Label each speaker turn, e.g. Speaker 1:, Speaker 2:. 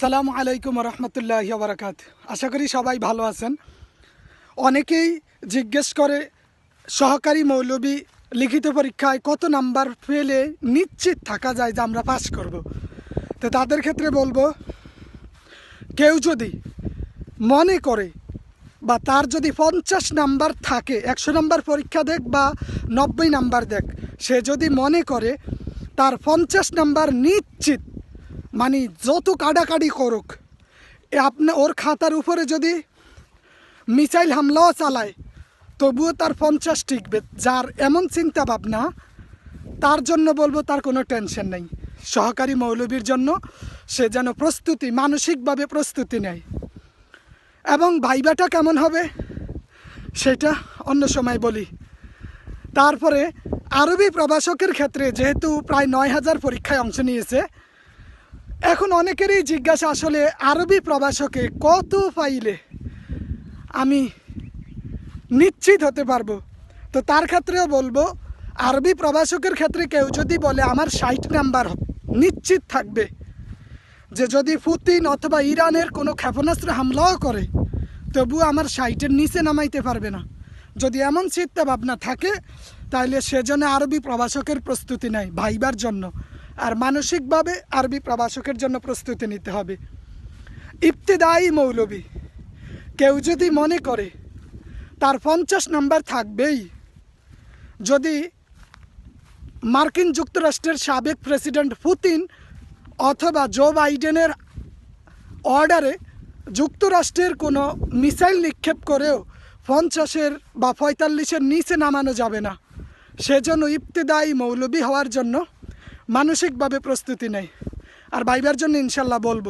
Speaker 1: আসসালামু আলাইকুম রহমতুল্লাহ বারাকাত আশা করি সবাই ভালো আছেন। অনেকেই জিজ্ঞেস করে, সহকারী মৌলবী লিখিত পরীক্ষায় কত নাম্বার পেলে নিশ্চিত থাকা যায় যে আমরা পাস করব? তো তাদের ক্ষেত্রে বলব, কেউ যদি মনে করে বা তার যদি পঞ্চাশ নাম্বার থাকে, একশো নাম্বার পরীক্ষা দেখ বা নব্বই নাম্বার দেখ, সে যদি মনে করে তার পঞ্চাশ নাম্বার নিশ্চিত মানে যত কাটাকাটি করুক আপনি ওর খাতার উপরে যদি মিসাইল হামলাও চালায়, তবুও তার পঞ্চাশ টিকবে। যার এমন চিন্তা ভাবনা, তার জন্য বলব তার কোনো টেনশন নেই। সহকারী মৌলবীর জন্য সে যেন প্রস্তুতি, মানসিকভাবে প্রস্তুতি নেয়। এবং ভাইবাটা কেমন হবে, সেটা অন্য সময় বলি। তারপরে আরবি প্রবাসকের ক্ষেত্রে যেহেতু প্রায় নয় হাজার পরীক্ষায় অংশ নিয়েছে এখন অনেকেরই জিজ্ঞাসা আসলে আরবি প্রবাসকে কত ফাইলে আমি নিশ্চিত হতে পারব? তো তার ক্ষেত্রেও বলব, আরবি প্রবাসকের ক্ষেত্রে কেউ যদি বলে আমার ষাট নাম্বার নিশ্চিত থাকবে যে যদি পুতিন অথবা ইরানের কোনো ক্ষেপণাস্ত্র হামলাও করে, তবু আমার সাইটের নিচে নামাইতে পারবে না। যদি এমন চিন্তা ভাবনা থাকে তাহলে সেজন্য আরবি প্রবাসকের প্রস্তুতি নেয় ভাইবার জন্য। আর মানসিকভাবে আরবি প্রবাসকের জন্য প্রস্তুতি নিতে হবে। ইবতেদায়ী মৌলবি। কেউ যদি মনে করে, তার পঞ্চাশ নাম্বার থাকবেই। যদি মার্কিন যুক্তরাষ্ট্রের সাবেক প্রেসিডেন্ট পুতিন অথবা জো বাইডেনের অর্ডারে যুক্তরাষ্ট্রের কোনো মিসাইল নিক্ষেপ করেও পঞ্চাশের বা পঁয়তাল্লিশের নিচে নামানো যাবে না। সেজন্য ইবতেদায়ী মৌলবি হওয়ার জন্য মানসিকভাবে প্রস্তুতি নেই। আর বাইবার জন্য ইনশাল্লাহ বলব।